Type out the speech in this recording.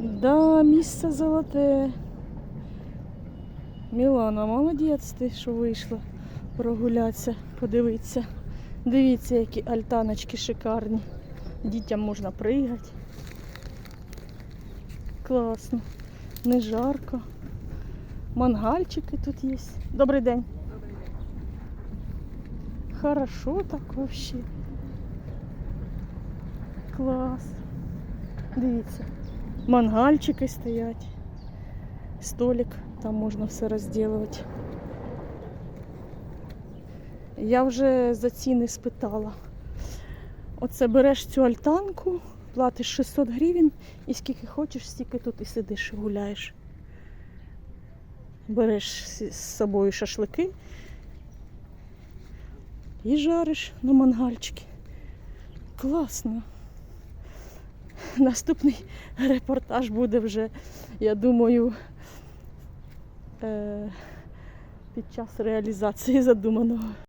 Да, місце золоте. Мілана, молодець ти, що вийшла прогулятися, подивитися. Дивіться, які альтаночки шикарні. Дітям можна пригати. Класно. Не жарко. Мангальчики тут є. Добрий день. Хорошо так вообще. Клас. Дивіться. Мангальчики стоять. Столик, там можна все розділувати. Я вже за ціни спитала. Оце береш цю альтанку, платиш 600 гривень і скільки хочеш, стільки тут і сидиш, і гуляєш. Береш з собою шашлики і жариш на мангальчики. Класно. Наступний репортаж буде вже, я думаю, е, під час реалізації задуманого.